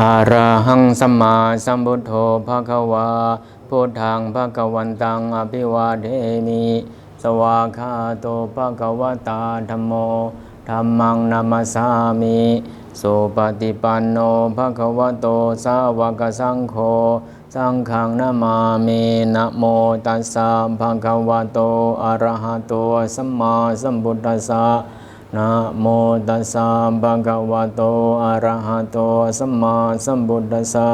อะระหังสัมมาสัมพุทโธภะคะวาพุทธังภะคะวันตังอภิวาเทมิสวากาโตภะคะวตาธัมโมธัมมังนามัสสามิสุปฏิปันโนภะคะวะโตสาวกสังโฆสังฆังนามามินะโมตัสสะภะคะวะโตอะระหะโตสัมมาสัมพุทธัสสะ นะโมตัสสะภะคะวะโต อะระหะโต สัมมาสัมพุทธัสสะ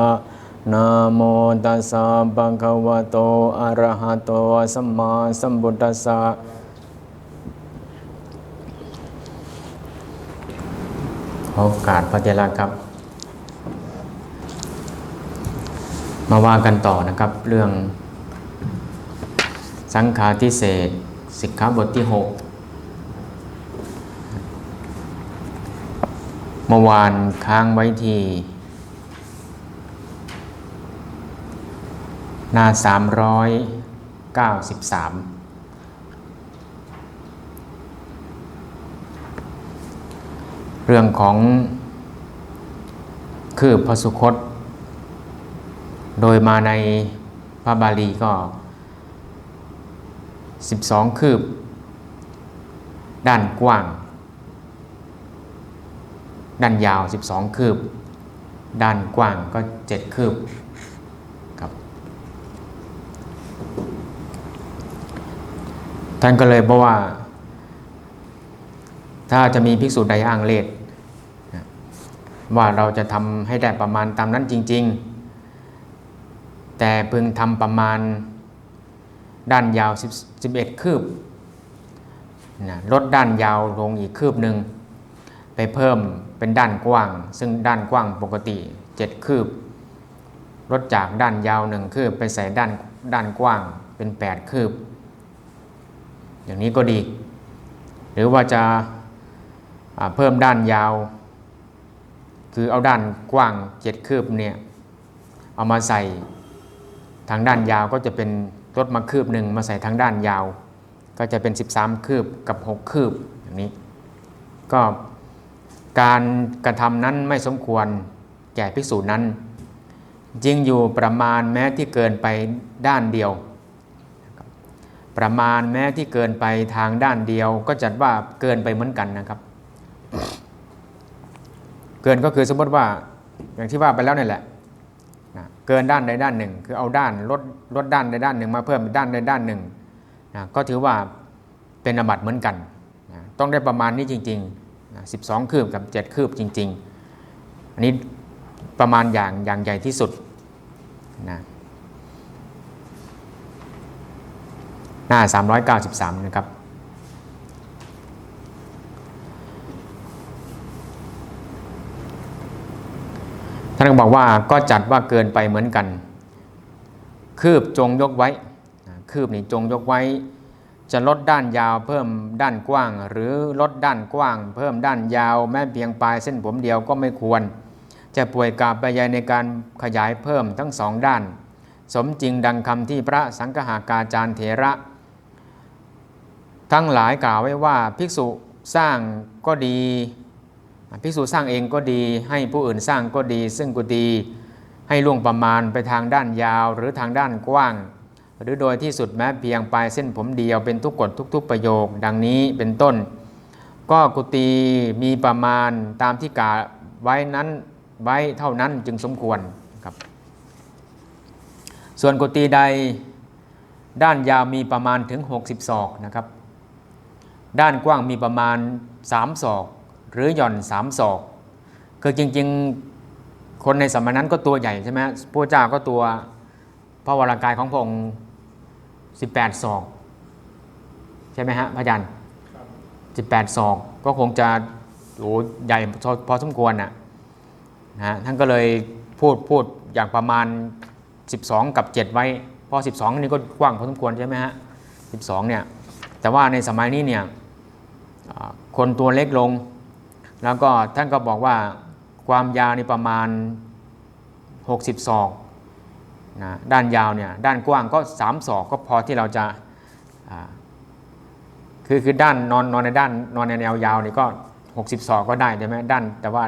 นะโมตัสสะภะคะวะโต อะระหะโต สัมมาสัมพุทธัสสะขอโอกาสพระเจราครับ มาว่ากันต่อนะครับ เรื่องสังฆาทิเศษสิกขาบทที่ 6 เมื่อวานค้างไว้ที่ หน้า 393 เรื่องของ คืบพระสุคต โดยมาในพระบาลีก็ 12 คืบ ด้านกว้าง ด้านยาว 12 คืบ ด้านกว้างก็ 7 คืบครับ ท่านก็เลยบอกว่า ถ้าจะมีภิกษุใดอ้างเลทนะว่าเราจะทำให้ได้ประมาณตามนั้นจริง ๆ แต่พึงทำประมาณด้านยาว10 11คืบนะลดด้านยาวลงอีกคืบหนึ่ง ไปเพิ่มเป็นด้านกว้าง ซึ่งด้านกว้างปกติ 7 คืบ ลดจากด้านยาวหนึ่งคืบไปใส่ด้านด้านกว้างเป็น 8 คืบ อย่างนี้ก็ดี หรือว่าจะาเพิ่มด้านยาว คือเอาด้านกว้าง 7 คืบเนี่ยเอามาใส่ทางด้านยาวก็จะเป็นลดมาคืบหนึ่งมาใส่ทางด้านยาว ก็จะเป็น 13 คืบกับ 6 คืบอย่างนี้ ก็ การกระทำนั้นไม่สมควรแก่ภิกษุนั้นจริงอยู่ประมาณแม้ที่เกินไปด้านเดียว ประมาณแม้ที่เกินไปทางด้านเดียว ก็จัดว่าเกินไปเหมือนกันนะครับ เกินก็คือสมมติว่าอย่างที่ว่าไปแล้วนี่แหละนะเกินด้านใดด้านหนึ่ง คือเอาด้านลดลดด้านใดด้านหนึ่ง มาเพิ่มด้านใดด้านหนึ่งนะก็ถือว่าเป็นอบัตเหมือนกันนะต้องได้ประมาณนี้จริง ๆ 12 คืบกับ 7 คืบจริง ๆ อันนี้ประมาณอย่างอย่างใหญ่ที่สุดนะหน้า 393 นะครับ ท่านก็บอกว่าก็จัดว่าเกินไปเหมือนกัน คืบจงยกไว้ คืบนี่จงยกไว้ จะลดด้านยาวเพิ่มด้านกว้าง หรือลดด้านกว้าง เพิ่มด้านยาว แม้เพียงปลายเส้นผมเดียวก็ไม่ควร จะป่วยกาบไปยายในการขยายเพิ่มทั้งสองด้าน สมจริงดังคำที่พระสังฆากาจารย์เถระ ทั้งหลายกล่าวไว้ว่าภิกษุสร้างก็ดีภิกษุสร้างเองก็ดี ให้ผู้อื่นสร้างก็ดี ซึ่งกุฏิให้ล่วงประมาณไปทางด้านยาวหรือทางด้านกว้าง หรือโดยที่สุดแม้เพียงปลายเส้นผมเดียวเป็นทุกกฎทุก ๆ ประโยค ดังนี้เป็นต้น ก็กุฏิมีประมาณตามที่กาไว้นั้นไว้เท่านั้นจึงสมควรครับ ส่วนกุฏิใดด้านยาวมีประมาณถึง 60 ศอกนะครับ ด้านกว้างมีประมาณ 3 ศอก หรือหย่อน 3 ศอก คือจริงๆคนในสมัยนั้นก็ตัวใหญ่ใช่ไหมพระเจ้าก็ตัวพระวรากายของพระองค์ 18ศอกใช่ไหมฮะพระอาจารย์18ศอกก็คงจะโอ้ใหญ่พอสมควรน่ะนะฮะท่านก็เลยพูดพูดอย่างประมาณ 12 กับ 7 ไว้เพอ 12 นี่ก็กว้างพอสมควรใช่ไหมฮะ12เนี่ยแต่ว่าในสมัยนี้เนี่ยคนตัวเล็กลง แล้วก็ท่านก็บอกว่าความยาวนี่ประมาณ 60ศอก นะด้านยาวเนี่ยด้านกว้างก็3ศอกก็พอที่เราจะคือคือด้านนอนนอนในด้านนอนในแนวยาวนี่ก็ 60ศอกก็ได้ใช่ไหมด้านแต่ว่า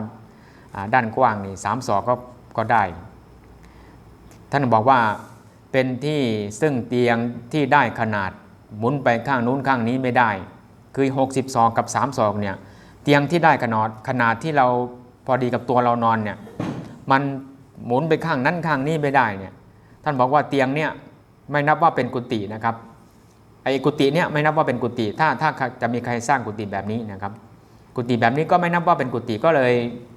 ด้านกว้างนี่3ศอกก็ก็ได้ ท่านบอกว่าเป็นที่ซึ่งเตียงที่ได้ขนาดหมุนไปข้างนู้นข้างนี้ไม่ได้ คือ 60ศอกกับ3ศอกเนี่ยเตียงที่ได้ขนาดขนาดที่เราพอดีกับตัวเรานอนเนี่ยมันหมุนไปข้างนั้นข้างนี้ไม่ได้เนี่ย ท่านบอกว่าเตียงเนี่ยไม่นับว่าเป็นกุฏินะครับไอ้กุฏิเนี่ยไม่นับว่าเป็นกุฏิถ้าถ้าจะมีใครสร้างกุฏิแบบนี้นะครับ กุฏิแบบนี้ก็ไม่นับว่าเป็นกุฏิก็เลย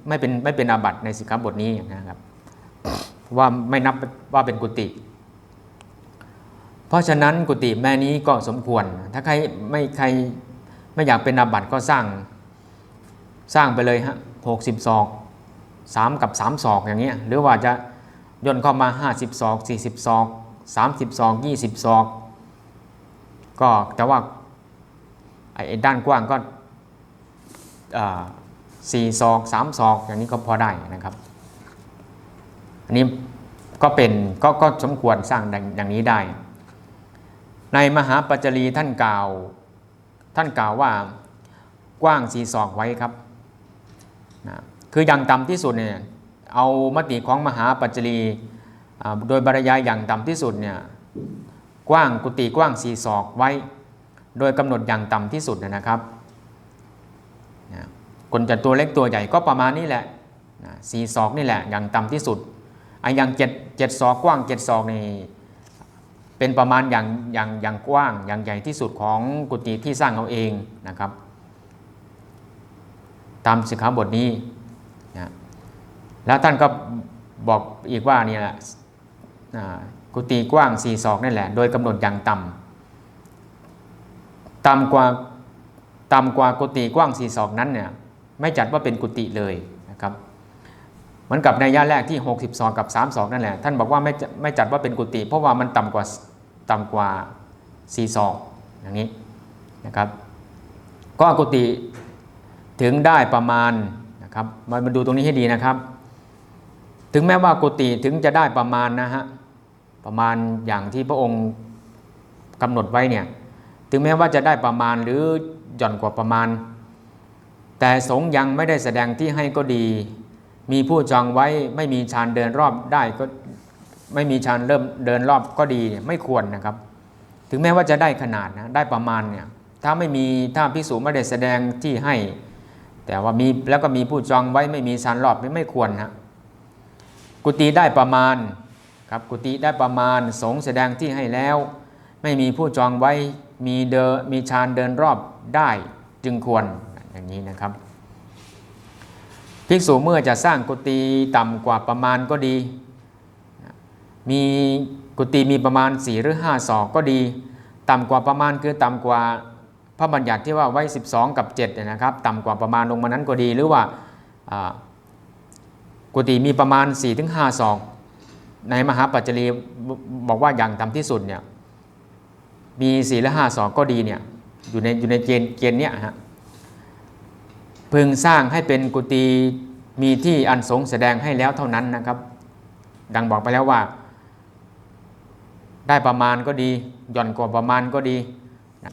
ไม่เป็นไม่เป็นอาบัติในสิกขาบทนี้นะครับว่าไม่นับว่าเป็นกุฏิเพราะฉะนั้นกุฏิแม่นี้ก็สมควร ถ้าใครไม่ใครไม่อยากเป็นอาบัติก็สร้างสร้างไปเลยฮะหกสิบศอกสามกับสามศอกอย่างเงี้ยหรือว่าจะ ย่นเข้ามาห้าสิบศอกสี่สิบศอกสามสิบศอกยี่สิบศอกก็แต่ว่าไอ้ด้านกว้างก็สี่ศอกสามศอกอย่างนี้ก็พอได้นะครับ อันนี้ก็เป็นก็ก็สมควรสร้างอย่างนี้ได้ ในมหาปัจจรีท่านกล่าว ท่านกล่าวว่ากว้างสี่ศอกไว้ครับนะคืออย่างต่ำที่สุดเนี่ย เอามติของมหาปัจจรีโดยบรรยายอย่างต่ำที่สุดเนี่ยกว้างกุฏิกว้างสีศอกไว้ โดยกำหนดอย่างต่ำที่สุดนะครับคนจะตัวเล็กตัวใหญ่ก็ประมาณนี้แหละสีศอกนี่แหละอย่างต่ำที่สุดไอ้อย่างเจ็ดเจ็ดศอกกว้างเจ็ดศอกนี่เป็นประมาณอย่างอย่างอย่างกว้างอย่างใหญ่ที่สุดของกุฏิที่สร้างเอาเองนะครับ ตามสิกขาบทนี้นะ แล้วท่านก็บอกอีกว่านี่แหละกุฏิกว้างสี่ศอกนั่นแหละ โดยกำหนดอย่างต่ำต่ำกว่าต่ำกว่ากุฏิกว้างสี่ศอกนั้นเนี่ยไม่จัดว่าเป็นกุฏิเลยนะครับเหมือนกับในย่าแรกที่60ศอกกับ 3 ศอกนั่นแหละ ท่านบอกว่าไม่ไม่จัดว่าเป็นกุฏิเพราะว่ามันต่ำกว่าต่ำกว่า4ศอกอย่างนี้นะครับ ก็กุฏิถึงได้ประมาณนะครับมาดูตรงนี้ให้ดีนะครับ ถึงแม้ว่ากุฏิถึงจะได้ประมาณนะฮะประมาณอย่างที่พระองค์กำหนดไว้เนี่ยถึงแม้ว่าจะได้ประมาณหรือหย่อนกว่าประมาณ แต่สงยังไม่ได้แสดงที่ให้ก็ดี มีผู้จองไว้ไม่มีชานเดินรอบได้ก็ไม่มีชานเริ่มเดินรอบก็ดีไม่ควรนะครับ ถึงแม้ว่าจะได้ขนาดนะได้ประมาณเนี่ยถ้าไม่มีถ้าพิสูจไม่ได้แสดงที่ให้ แต่ว่ามีแล้วก็มีผู้จองไว้ไม่มีชานรอบไม่ไม่ควรนะ กุฏิได้ประมาณครับกุฏิได้ประมาณสงแสดงที่ให้แล้ว ไม่มีผู้จองไว้มีเดมีชานเดินรอบได้จึงควรอย่างนี้นะครับภิกษุเมื่อจะสร้างกุฏิต่ำกว่าประมาณก็ดี มีกุฏิมีประมาณ 4 หรือ 5 ศอกก็ดี ต่ำกว่าประมาณคือต่ำกว่าพระบัญญัติที่ว่าไว้ 12 กับ7นะครับ ต่ำกว่าประมาณลงมานั้นก็ดีหรือว่า กุฏิมีประมาณ 4-5ศอกในมหาปัจจรีบอกว่าอย่างต่ำที่สุดเนี่ยมีสี่และห้าสองก็ดีเนี่ยอยู่ในอยู่ในเกณฑ์เกณฑ์เนี้ยฮะพึงสร้างให้เป็นกุฏิมีที่อันสงแสดงให้แล้วเท่านั้นนะครับ ดังบอกไปแล้วว่า ได้ประมาณก็ดีหย่อนกว่าประมาณก็ดี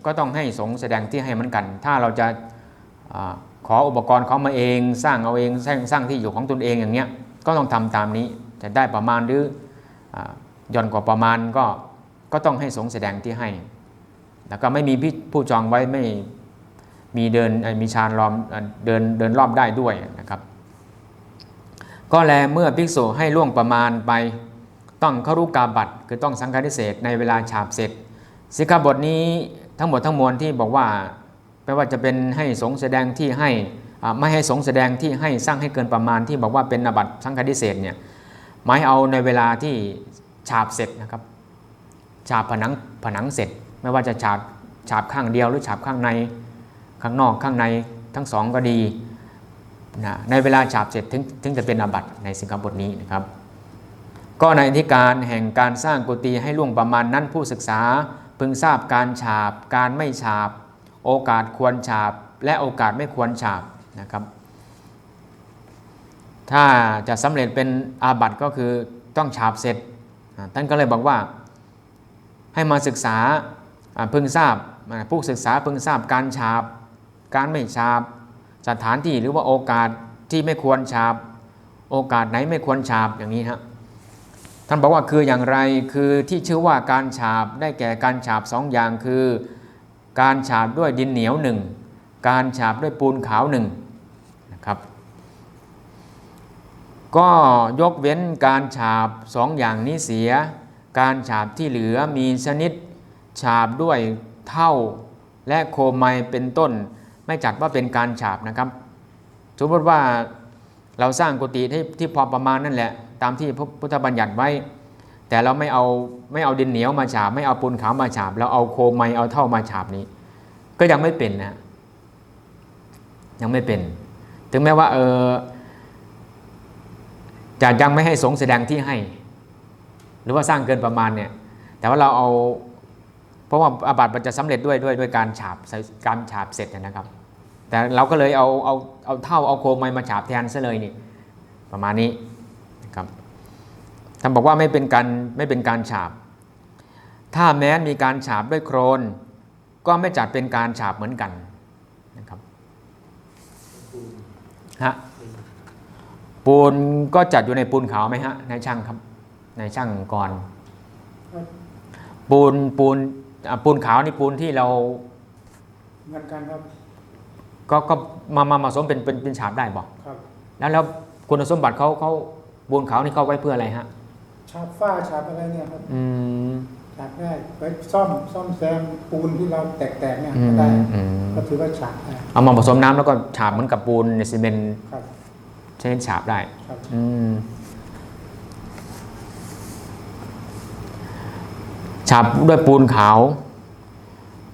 ก็ต้องให้สงแสดงที่ให้มันกัน ถ้าเราจะ ขออุปกรณ์เขามาเองสร้างเอาเองสร้างสร้างที่อยู่ของตนเองอย่างเงี้ยก็ต้องทำตามนี้จะได้ประมาณหรือหย่อนกว่าประมาณก็ก็ต้องให้สงแสดงที่ให้ แล้วก็ไม่มีผู้จองไว้ไม่มีเดินมีชานล้อมเดินเดินรอบได้ด้วยนะครับ ก็แลเมื่อภิกษุให้ล่วงประมาณไปต้องเข้ารูกาบัตคือต้องสังฆาทิเศษในเวลาฉาบเสร็จสิกขาบทนี้ทั้งหมดทั้งมวลที่บอกว่า ไม่ว่าจะเป็นให้สงแสดงที่ให้ไม่ให้สงแสดงที่ให้สร้างให้เกินประมาณที่บอกว่าเป็นอบัตสังฆาทิเศษเนี่ยหมายเอาในเวลาที่ฉาบเสร็จนะครับฉาบผนังผนังเสร็จ ไม่ว่าจะฉาบฉาบข้างเดียวหรือฉาบข้างในข้างนอกข้างในทั้งสองก็ดีนะในเวลาฉาบเสร็จถึงถึงจะเป็นอาบัติในสิงคโปร์นี้นะครับ ก็ในที่การแห่งการสร้างกุฏิให้ล่วงประมาณนั้นผู้ศึกษาพึงทราบการฉาบการไม่ฉาบ โอกาสควรฉาบ และโอกาสไม่ควรฉาบนะครับ ถ้าจะสำเร็จเป็นอาบัติก็คือต้องฉาบเสร็จท่านก็เลยบอกว่าให้มาศึกษาพึงทราบผู้ศึกษาพึงทราบการฉาบ การไม่ฉาบ สถานที่หรือว่าโอกาสที่ไม่ควรฉาบ โอกาสไหนไม่ควรฉาบอย่างนี้ฮะท่านบอกว่าคืออย่างไรคือที่ชื่อว่าการฉาบได้แก่การฉาบสองอย่างคือ การฉาบด้วยดินเหนียวหนึ่งการฉาบด้วยปูนขาวหนึ่งนะครับก็ยกเว้นการฉาบสองอย่างนี้เสีย การฉาบที่เหลือมีชนิดฉาบด้วยเท่าและโคมไมเป็นต้น ไม่จัดว่าเป็นการฉาบนะครับสมมติว่าเราสร้างกุฏิที่ที่พอประมาณนั่นแหละ ตามที่พระพุทธบัญญัติไว้ แต่เราไม่เอาไม่เอาดินเหนียวมาฉาบไม่เอาปูนขาวมาฉาบเราเอาโคมไมเอาเท่ามาฉาบนี้ ก็ยังไม่เป็นนะยังไม่เป็น ถึงแม้ว่าเออจะยังไม่ให้สงแสดงที่ให้ หรือว่าสร้างเกินประมาณเนี่ยแต่ว่าเราเอาเพราะว่าอาบัติมันจะสำเร็จด้วยด้วยด้วยการฉาบการฉาบเสร็จนะครับ แต่เราก็เลยเอาเอาเอาเท่าเอาโคมไมมาฉาบแทนซะเลยนี่ประมาณนี้ ท่านบอกว่าไม่เป็นการไม่เป็นการฉาบ ถ้าแม้นมีการฉาบด้วยโครน ก็ไม่จัดเป็นการฉาบเหมือนกันนะครับฮะปูนก็จัดอยู่ในปูนขาวไหมฮะนายช่างครับนายช่างก่อนครับปูนปูนอะปูนขาวนี่ปูนที่เราเหมือนกันครับ ก็ก็มามามาผสมเป็นเป็นเป็นฉาบได้บอกครับ แล้วแล้วคุณสมบัติเขาเขาปูนขาวนี่เขาไว้เพื่ออะไรฮะ ฉาบฝ้าฉาบอะไรเนี่ยครับอืมฉาบได้ไว้ซ่อมซ่อมแซมปูนที่เราแตกๆเนี่ยอืมได้อืมก็ถือว่าฉาบได้เอามาผสมน้ำแล้วก็ฉาบเหมือนกับปูนในซีเมนต์ครับชนิดฉาบได้ ครับ อืมฉาบด้วยปูนขาว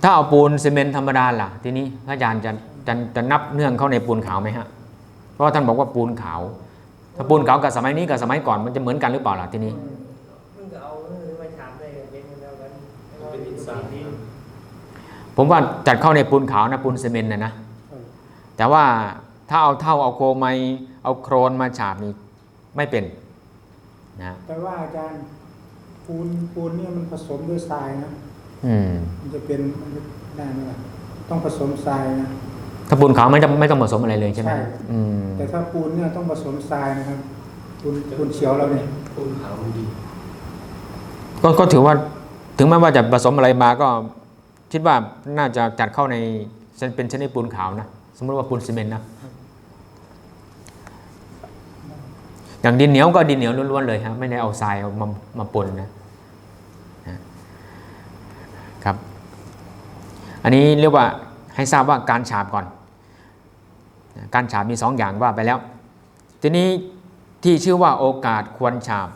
ถ้าเอาปูนซีเมนต์ธรรมดาล่ะ ทีนี้พระอาจารย์จะจะจะนับเนื่องเข้าในปูนขาวไหมฮะ เพราะว่าท่านบอกว่าปูนขาว ถ้าปูนขาวกับสมัยนี้กับสมัยก่อนมันจะเหมือนกันหรือเปล่าล่ะทีนี้มันก็เอาเออมาถามได้เป็นคนเดียวกันเป็นอินทรีย์ที่ผมว่าจัดเข้าในปูนขาวนะปูนซีเมนต์นะนะครับแต่ว่าถ้าเอาเท่าเอาโครไมเอาโครนมาฉาบนี่ไม่เป็นนะแต่ว่าอาจารย์ปูนปูนเนี่ยมันผสมด้วยทรายนะอืมมันจะเป็นมันจะได้ไหมล่ะต้องผสมทรายนะ ถ้าปูนขาวไม่ต้องไม่ต้องผสมอะไรเลยใช่ไหมใช่ อืมแต่ถ้าปูนเนี่ยต้องผสมทรายนะครับ ปูนปูนเขียวเราเนี่ยปูนขาวมันดีก็ก็ถือว่าถึงแม้ว่าจะผสมอะไรมาก็คิดว่าน่าจะจัดเข้าในเป็นชนิดปูนขาวนะสมมติว่าปูนซีเมนต์นะอย่างดินเหนียวก็ดินเหนียวล้วนๆเลยฮะไม่ได้เอาทรายเอามามาปนนะนะครับ อันนี้เรียกว่า ให้ทราบว่าการฉาบก่อน การฉาบมีสองอย่างว่าไปแล้ว ทีนี้ที่ชื่อว่าโอกาสควรฉาบ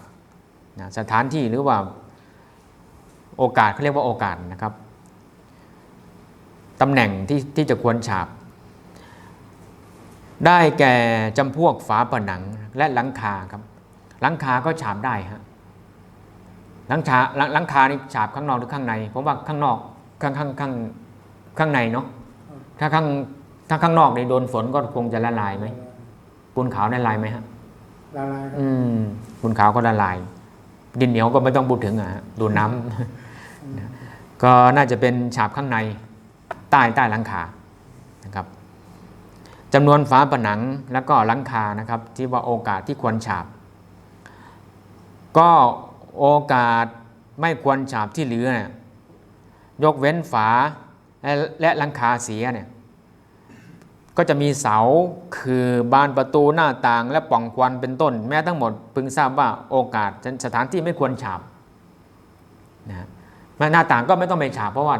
สถานที่หรือว่าโอกาสเขาเรียกว่าโอกาสนะครับตำแหน่งที่ที่จะควรฉาบ ได้แก่จำพวกฝาผนังและหลังคาครับหลังคาก็ฉาบได้ฮะหลังคาหลังหลังคานี่ฉาบข้างนอกหรือข้างในผมว่าข้างนอกข้างข้างข้างข้างในเนาะ ถ้าข้างถ้าข้างนอกนี่โดนฝนก็คงจะละลายไหมปูนขาวละลายไหมฮะละลายครับอืมปูนขาวก็ละลาย ดินเหนียวก็ไม่ต้องพูดถึงอะฮะดูดน้ำก็น่าจะเป็นฉาบข้างในใต้ใต้หลังคานะครับจำนวนฝาผนังแล้วก็หลังคานะครับ ที่ว่าโอกาสที่ควรฉาบ ก็โอกาสไม่ควรฉาบที่เหลือเนี่ยยกเว้นฝา และและหลังคาเสียเนี่ยก็จะมีเสาคือบานประตูหน้าต่างและป่องควันเป็นต้น แม้ทั้งหมดพึงทราบว่าโอกาสสถานที่ไม่ควรฉาบนะฮะแม้หน้าต่างก็ไม่ต้องไปฉาบเพราะว่า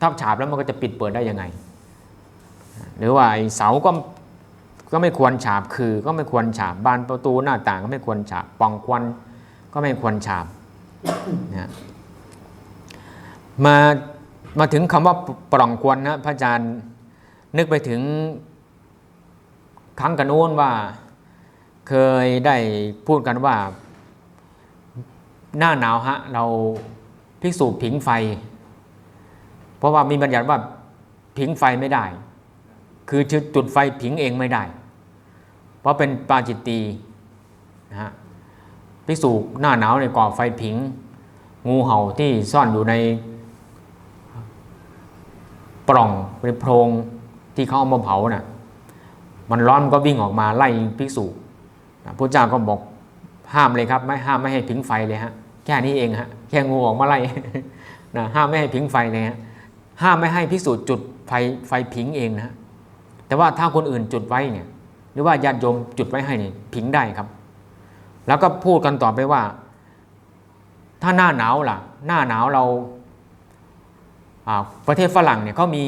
ถ้าฉาบแล้วมันก็จะปิดเปิดได้ยังไง หรือว่าเสาก็ก็ไม่ควรฉาบคือก็ไม่ควรฉาบบานประตูหน้าต่างก็ไม่ควรฉาบป่องควันก็ไม่ควรฉาบนะฮะมา มาถึงคำว่าปล่องควันนะพระอาจารย์นึกไปถึงครั้งกันโน้นว่า เคยได้พูดกันว่า หน้าหนาวฮะ เราภิกษุผิงไฟ เพราะว่ามีบัญญัติว่าผิงไฟไม่ได้ คือจุดไฟผิงเองไม่ได้ เพราะเป็นปาจิตตีนะฮะภิกษุหน้าหนาวในก่อไฟผิง งูเห่าที่ซ่อนอยู่ใน ปล่องเป็นโพรงที่เขาเอามาเผาน่ะมันร้อนมันก็วิ่งออกมาไล่ภิกษุนะพระเจ้าก็บอกห้ามเลยครับ ไม่ห้ามไม่ให้ผิงไฟเลยฮะแค่นี้เองฮะแค่งูออกมาไล่นะห้ามไม่ให้ผิงไฟเลยฮะห้ามไม่ให้พิสูจน์จุดไฟไฟผิงเองนะแต่ว่าถ้าคนอื่นจุดไว้เนี่ยหรือว่าญาติโยมจุดไว้ให้เนี่ยผิงได้ครับ แล้วก็พูดกันต่อไปว่า ถ้าหน้าหนาวล่ะ หน้าหนาวเรา ประเทศฝรั่งเนี่ยเขามี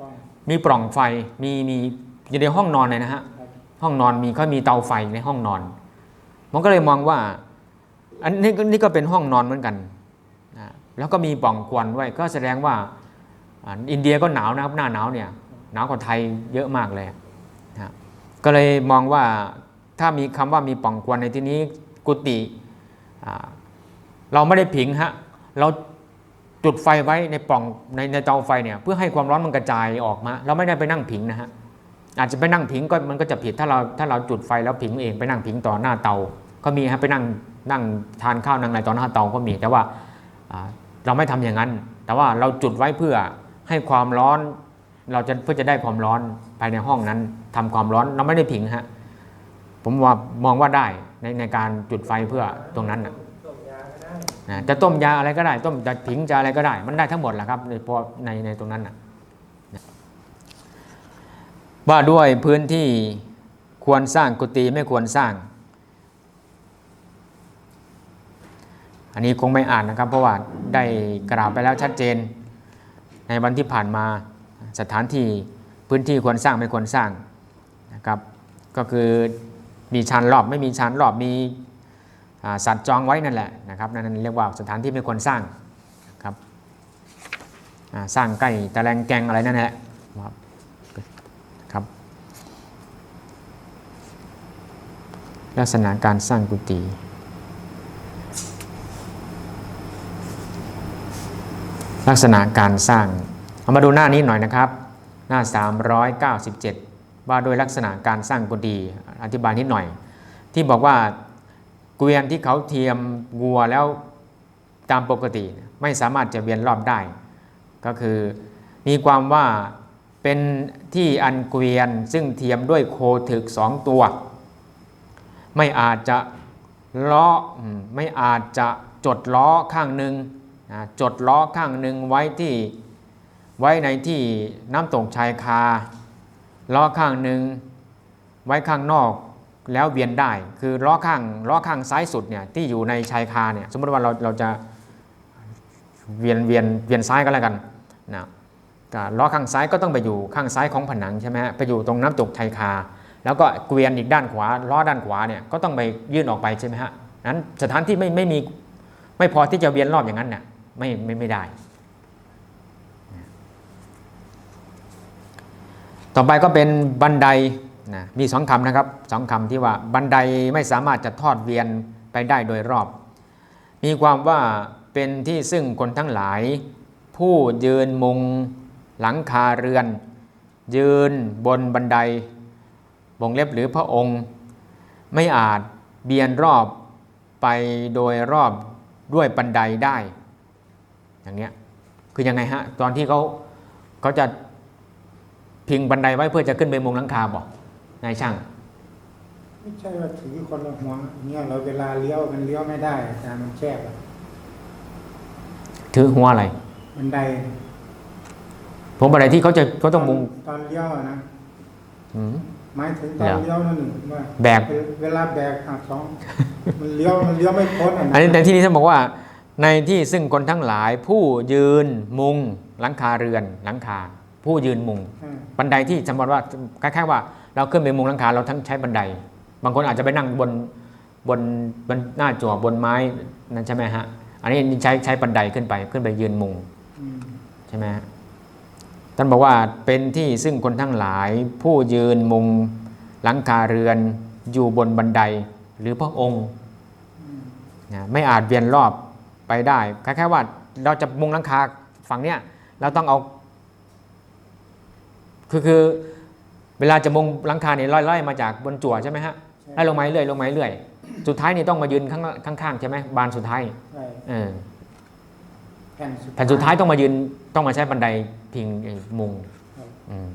ต้องมีปล่องไฟมีมีอยู่ในห้องนอนเลยนะฮะครับห้องนอนมีเขามีเตาไฟในห้องนอนผมก็เลยมองว่า อันนี้ก็นี่ก็เป็นห้องนอนเหมือนกันนะแล้วก็มีปล่องควันไว้ก็แสดงว่าอ่าอินเดียก็หนาวนะครับหน้าหนาวเนี่ยหนาวกว่าไทยเยอะมากเลยนะก็เลยมองว่าถ้ามีคำว่ามีปล่องควันในที่นี้กุฏิอ่าเราไม่ได้ผิงฮะเรา จุดไฟไว้ในปล่องในในเตาไฟเนี่ยเพื่อให้ความร้อนมันกระจายออกมา เราไม่ได้ไปนั่งผิงนะฮะอาจจะไปนั่งผิงก็มันก็จะผิดถ้าเราถ้าเราจุดไฟแล้วผิงเองไปนั่งผิงต่อหน้าเตาก็มีฮะไปนั่งนั่งทานข้าวนั่งอะไรต่อหน้าเตาก็มี แต่ว่าเราไม่ทำอย่างนั้น แต่ว่าเราจุดไว้เพื่อให้ความร้อน เราจะเพื่อจะได้ความร้อนภายในห้องนั้นทำความร้อนเราไม่ได้ผิงฮะผมว่ามองว่าได้ในในการจุดไฟเพื่อตรงนั้นนะ นะจะต้มยาอะไรก็ได้ ต้มจะผิงจะอะไรก็ได้ มันได้ทั้งหมดแหละครับในพอในในตรงนั้นนะว่าด้วยพื้นที่ควรสร้างกุฏิไม่ควรสร้าง อันนี้คงไม่อ่านนะครับ เพราะว่าได้กล่าวไปแล้วชัดเจน ในวันที่ผ่านมาสถานที่พื้นที่ควรสร้างไม่ควรสร้างนะครับ ก็คือมีชานรอบไม่มีชานรอบมี สัตว์จองไว้นั่นแหละนะครับนั่นเรียกว่าสถานที่ไม่ควรสร้างครับสร้างใกล้ตะแลงแกงอะไรนั่นแหละครับครับลักษณะการสร้างกุฏิลักษณะการสร้างเอามาดูหน้านี้หน่อยนะครับ หน้า 397 ว่าโดยลักษณะการสร้างกุฏิอธิบายนิดหน่อย ที่บอกว่า เกวียนที่เขาเทียมวัวแล้วตามปกติไม่สามารถจะเวียนรอบได้ ก็คือมีความว่าเป็นที่อันเกวียนซึ่งเทียมด้วยโคถึกสองตัว ไม่อาจจะล้อไม่อาจจะจดล้อข้างหนึ่งจดล้อข้างหนึ่งไว้ที่ไว้ในที่น้ำตกชายคาล้อข้างหนึ่งไว้ข้างนอก แล้วเวียนได้ คือล้อข้างล้อข้างซ้ายสุดเนี่ยที่อยู่ในชายคาเนี่ยสมมติว่าเราเราจะเวียนเวียนเวียนซ้ายก็แล้วกันนะล้อข้างซ้ายก็ต้องไปอยู่ข้างซ้ายของผนังใช่ไหมฮะไปอยู่ตรงน้ำตกชายคา แล้วก็เกวียนอีกด้านขวาล้อด้านขวาเนี่ยก็ต้องไปยื่นออกไปใช่ไหมฮะนั้นสถานที่ไม่ไม่มีไม่พอที่จะเวียนรอบอย่างนั้นเนี่ยไม่ไม่ไม่ได้ต่อไปก็เป็นบันได นะมีสองคำนะครับสองคำที่ว่าบันไดไม่สามารถจะทอดเวียนไปได้โดยรอบ มีความว่าเป็นที่ซึ่งคนทั้งหลาย ผู้ยืนมุงหลังคาเรือน ยืนบนบันไดวงเล็บหรือพระองค์ ไม่อาจเบียนรอบไปโดยรอบด้วยบันไดได้ อย่างเนี้ยคือยังไงฮะ ตอนที่เขาเขาจะพิงบันไดไว้เพื่อจะขึ้นไปมุงหลังคาบอก นายช่าง ไม่ใช่ว่าถือคนละหัวเนี่ยเราเวลาเลี้ยวมันเลี้ยวไม่ได้อาจารย์มันแคบอะถือหัวอะไร บันไดผมบันไดที่เขาจะเขาต้องมุงตอนเลี้ยวอะนะอืม หมายถึงตอนแล้วเลี้ยวนั่นหนึ่งว่าแบก เวลาแบกอะสองมันเลี้ยวมันเลี้ยวไม่พ้นอะอันนี้ในที่นี้ท่านบอกว่า ในที่ซึ่งคนทั้งหลายผู้ยืนมุงหลังคาเรือนหลังคา ผู้ยืนมุง อ่าบันไดที่สมมติว่าคล้ายๆว่า เราขึ้นไปมุงหลังคาเราทั้งใช้บันได บางคนอาจจะไปนั่งบนบนบนหน้าจั่วบนไม้นั่นใช่ไหมฮะ อันนี้ใช้ใช้บันไดขึ้นไปขึ้นไปยืนมุงอืมใช่ไหมฮะท่านบอกว่าเป็นที่ซึ่งคนทั้งหลายผู้ยืนมุงหลังคาเรือนอยู่บนบันไดหรือพระองค์อืมนะไม่อาจเวียนรอบไปได้คล้ายๆว่าเราจะมุงหลังคาฝั่งเนี้ยเราต้องเอา คือคือ เวลาจะมุงหลังคาเนี่ยไล่ๆมาจากบนจั่วใช่ไหมฮะไล่ลงมาเรื่อยลงมาเรื่อยสุดท้ายนี่ต้องมายืนข้างข้างๆใช่ไหมบานสุดท้ายใช่เออแผ่นสุดแผ่นสุดท้ายต้องมายืนต้องมาใช้บันไดพิงไอ้มุงครับอืม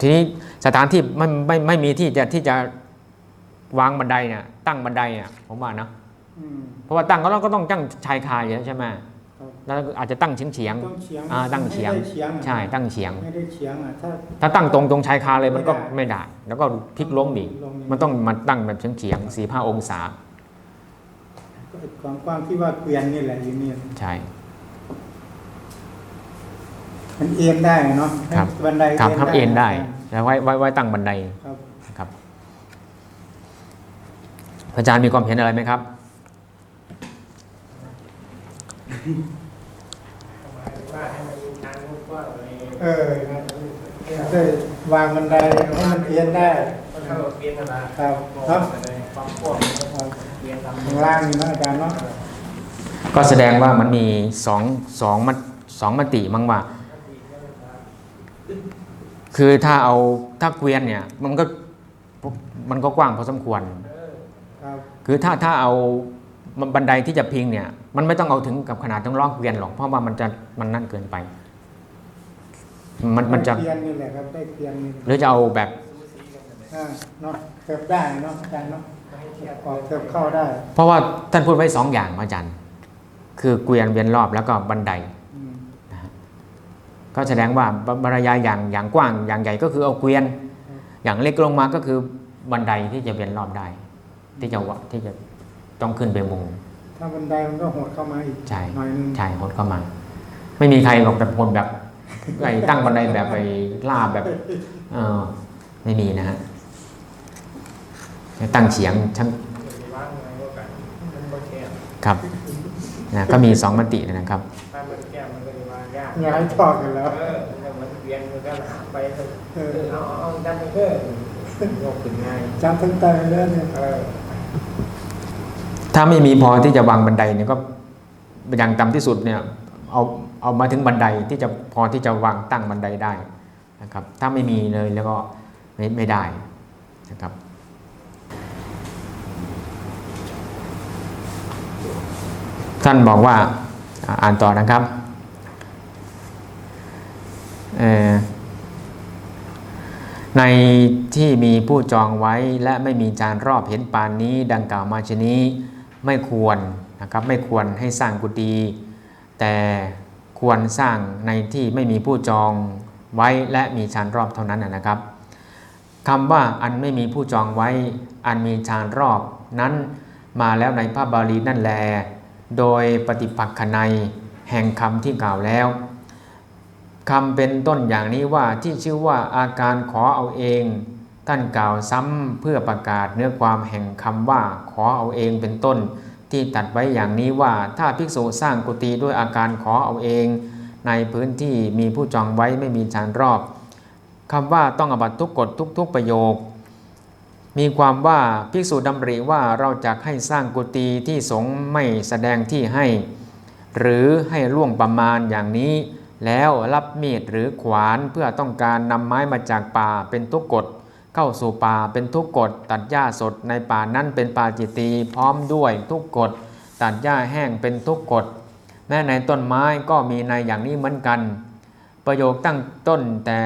ทีนี้สถานที่ไม่ไม่ไม่มีที่จะที่จะวางบันไดเนี่ยตั้งบันไดเนี่ยผมว่านะอืมเพราะว่าตั้งก็เราก็ต้องตั้งชายคาอยู่แล้วใช่ไหมครับ แล้วอาจจะตั้งเฉียงเฉียงต้องเฉียงๆอ่าตั้งเฉียง ไม่ได้เฉียงอะใช่ตั้งเฉียง ไม่ได้เฉียงอะถ้า ถ้าตั้งตรงตรงชายคาเลยมันก็ไม่ไม่ได้ได้ แล้วก็พลิกล้มอีกลงมันต้องมาตั้งแบบเฉียงเฉียงสี่ห้าองศา ความกว้างที่ว่าเกวียนนี่แหละอยู่นี่ใช่ มันเอ็นได้เนาะครับ บันไดครับทับเอ็นได้แล้วไว้ไว้ไว้ตั้งบันไดครับ นะครับอาจารย์มีความเห็นอะไรไหมครับ ว่าให้มันมีทางก เลยเออได้วางบันไดให้มันเอ็นได้มันเท่ากับเปรียนะครับคครับบความกว้างเปลี่ยนตามข้างล่างนี่นะอาจารย์เนาะก็แสดงว่ามันมีสองสองมตสองมติมั้งว่า คือถ้าเอาถ้าเกวียนเนี่ย มันก็มันก็กว้างพอสมควรคือถ้าถ้าเอาบันไดที่จะพิงเนี่ย มันไม่ต้องเอาถึงกับขนาดต้องลอเกวียนหรอกเพราะว่ามันจะมันนั่นเกินไป มันมันจะ ได้เกวียนนี่แหละครับได้เกวียนนี่หรือจะเอาแบบอ่าเนาะเกือบได้เนาะอาจารย์เนาะออกเกือบเข้าได้เพราะว่าท่านพูดไว้สองอย่างอาจารย์ คือเกวียนเวียนรอบแล้วก็บันได อืมก็แสดงว่าบรรยายอย่างอย่างกว้างอย่างใหญ่ก็คือเอาเกวียน อย่างเล็กลงมาก็คือบันไดที่จะเวียนรอบได้ ที่จะวะที่จะต้องขึ้นไปมุง ถ้าบันไดมันก็หดเข้ามาอีกใช่ หน่อยนึงใช่หดเข้ามา ไม่มีใครบอกแบบคนแบบ ไอ้ตั้งบันไดแบบไปลาบแบบเออไม่มีนะฮะตั้งเฉียงช่างว่างไงก็กันมันก็แคบครับนะก็มีสองมตินะครับถ้ามันแคบมันก็จะวางยากย้ายทอดกันแล้วเออถ้ามันเปลี่ยนมันก็ไปเถอะเอเอออเอาเอาจำมันก็ยกขึ้นง่ายจำทั้งใจเลยเนี่ยเออถ้าไม่มีพอที่จะวางบันไดเนี่ยก็อย่างต่ำที่สุดเนี่ย เอา เอามาถึงบันไดที่จะพอที่จะวางตั้งบันไดได้นะครับ ถ้าไม่มีเลยแล้วก็ไม่ไม่ได้นะครับท่านบอกว่าอ่านต่อนะครับในที่มีผู้จองไว้และไม่มีจานรอบเห็นปานนี้ ดังกล่าวมาชนี้ไม่ควรนะครับไม่ควรให้สร้างกุฏิแต่ ควรสร้างในที่ไม่มีผู้จองไว้และมีชานรอบเท่านั้นนะครับคำว่าอันไม่มีผู้จองไว้ อันมีชานรอบนั้นมาแล้วในพระบาลีนั่นแล โดยปฏิปักษนัยแห่งคำที่กล่าวแล้วคำเป็นต้นอย่างนี้ว่าที่ชื่อว่าอาการขอเอาเอง ท่านกล่าวซ้ำเพื่อประกาศเนื้อความแห่งคำว่าขอเอาเองเป็นต้น ที่ตัดไว้อย่างนี้ว่าถ้าภิกษุสร้างกุฏิด้วยอาการขอเอาเอง ในพื้นที่มีผู้จองไว้ไม่มีชานรอบคำว่าต้องอบัตทุกกฎทุก ๆประโยค มีความว่าภิกษุดำริว่าเราจะให้สร้างกุฏิที่สงไม่แสดงที่ให้ หรือให้ล่วงประมาณอย่างนี้ แล้วรับมีดหรือขวานเพื่อต้องการนำไม้มาจากป่าเป็นทุกกฎ เข้าสู่ป่าเป็นทุกกฎตัดหญ้าสดในป่านั้นเป็นป่าจิตีพร้อมด้วยทุกกฎตัดหญ้าแห้งเป็นทุกกฎแม้ในต้นไม้ก็มีในอย่างนี้เหมือนกัน ประโยคตั้งต้นแต่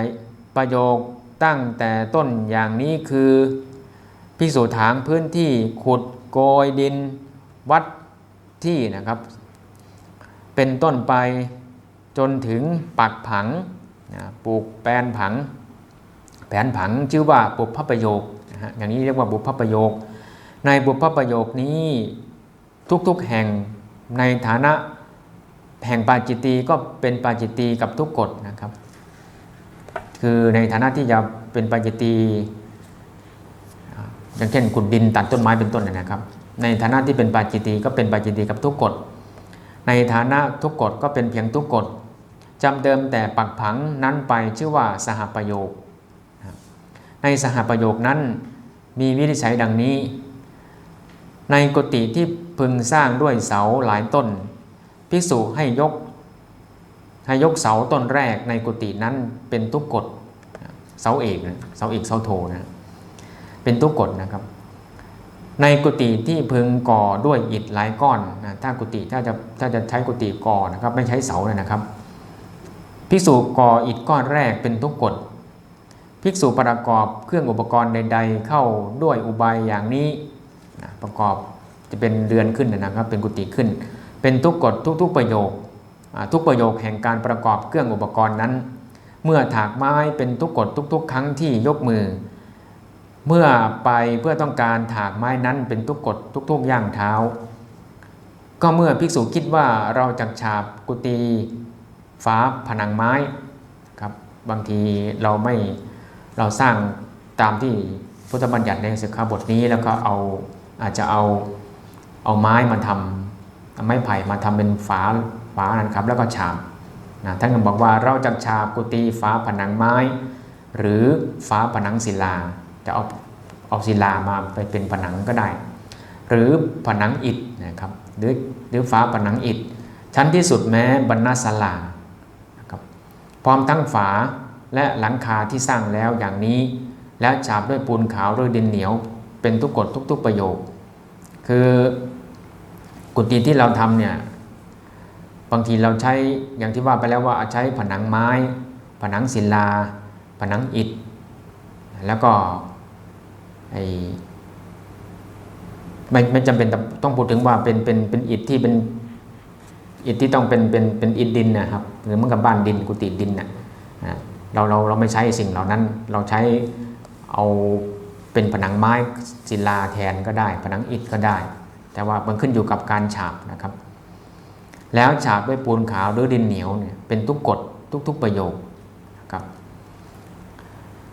ประโยคตั้งแต่ต้นอย่างนี้คือพิสูจน์ถางพื้นที่ขุดโกยดิน วัดที่นะครับ เป็นต้นไปจนถึงปักผังนะปลูกแปลนผัง แผนผังชื่อว่าบุพพประโยคนะฮะอย่างนี้เรียกว่าบุพพประโยค ในบุพพประโยคนี้ทุกๆแห่งในฐานะแห่งปาจิตตีก็เป็นปาจิตตีกับทุกกฎนะครับ คือในฐานะที่จะเป็นปาจิตตีอย่างเช่นขุดดินตัดต้นไม้เป็นต้นนะนะครับ ในฐานะที่เป็นปาจิตตีก็เป็นปาจิตตีกับทุกกฎในฐานะทุกกฎก็เป็นเพียงทุกกฎจำเดิมแต่ปักผังนั้นไปชื่อว่าสหประโยค ในสหประโยคนั้นมีวินิจฉัยดังนี้ ในกุฏิที่พึงสร้างด้วยเสาหลายต้น ภิกษุให้ยกให้ยกเสาต้นแรกในกุฏินั้นเป็นทุกกฎเสาเอกนะเสาเอกเสาโทนะเป็นทุกกฎนะครับ ในกุฏิที่พึงก่อด้วยอิฐหลายก้อนนะถ้ากุฏิถ้าจะถ้าจะใช้กุฏิก่อนะครับ ไม่ใช้เสาเลยนะครับพิสูจก่ออิฐก้อนแรกเป็นทุกกฎ ภิกษุประกอบเครื่องอุปกรณ์ใด ๆ เข้าด้วยอุบายอย่างนี้นะประกอบจะเป็นเรือนขึ้นนะครับ เป็นกุฏิขึ้น เป็นทุกกฎทุกๆประโยคทุกประโยคแห่งการประกอบเครื่องอุปกรณ์นั้น เมื่อถากไม้เป็นทุกกฎทุก ๆ ครั้งที่ยกมือ เมื่อไปเพื่อต้องการถากไม้นั้นเป็นทุกกฎทุกๆย่างเท้า ก็เมื่อภิกษุคิดว่าเราจักฉาบกุฏิฝาผนังไม้ครับบางทีเราไม่ เราสร้างตามที่พุทธบัญญัติในสิกขาบทนี้แล้วก็เอาอาจจะเอาเอาไม้มาทำเอาไม้ไผ่มาทำเป็นฝาฝานั้นครับ แล้วก็ฉาบนะท่านก็บอกว่าเราจักฉาบกุฏิฝาผนังไม้ หรือฝาผนังศิลา จะเอาเอาศิลามาไปเป็นผนังก็ได้ หรือผนังอิฐนะครับหรือหรือฝาผนังอิฐชั้นที่สุดแม้บรรณศาลานะครับพร้อมทั้งฝา และหลังคาที่สร้างแล้วอย่างนี้ แล้วฉาบด้วยปูนขาวด้วยดินเหนียว เป็นทุกกฎทุก ๆประโยค คือกุฏิที่เราทำเนี่ยบางทีเราใช้อย่างที่ว่าไปแล้วว่าใช้ผนังไม้ ผนังศิลา ผนังอิฐ แล้วก็ไอไม่ไม่จำเป็นต้องพูดถึงว่าเป็นเป็นเป็นอิฐที่เป็นอิฐที่ต้องเป็นเป็นเป็นอิฐดินนะครับหรือเมือนกับบ้านดินกุฏิดินนะ่ะ เราเราเราไม่ใช้สิ่งเหล่านั้น เราใช้เอาเป็นผนังไม้ศิลาแทนก็ได้ ผนังอิฐก็ได้ แต่ว่ามันขึ้นอยู่กับการฉาบนะครับ แล้วฉาบด้วยปูนขาวหรือดินเหนียวเนี่ยเป็นทุกกฎทุกๆประโยคนะครับ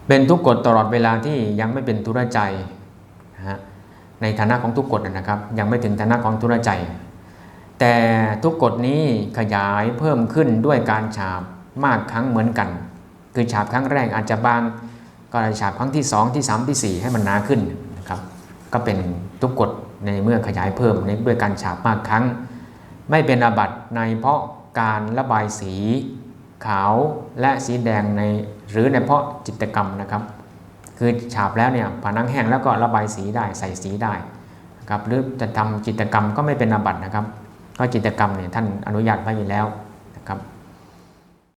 เป็นทุกกฎตลอดเวลาที่ยังไม่เป็นธุระใจนะฮะในฐานะของทุกกฎนะครับ ยังไม่ถึงฐานะของธุรใจ แต่ทุกกฎนี้ขยายเพิ่มขึ้นด้วยการฉาบมากครั้งเหมือนกัน คือฉาบครั้งแรกอาจจะบางก็เลยฉาบครั้งที่ 2 ที่ 3 ที่ 4 ให้มันหนาขึ้นนะครับก็เป็นทุกกฎในเมื่อขยายเพิ่มในด้วยการฉาบมากครั้ง ไม่เป็นอาบัตในเพราะการระบายสีขาวและสีแดงในหรือในเพราะจิตกรรมนะครับ คือฉาบแล้วเนี่ยผนังแห้งแล้วก็ระบายสีได้ใส่สีได้นะครับหรือจะทำจิตกรรมก็ไม่เป็นอาบัตนะครับ ก็จิตกรรมเนี่ยท่านอนุญาตไว้อยู่แล้วนะครับ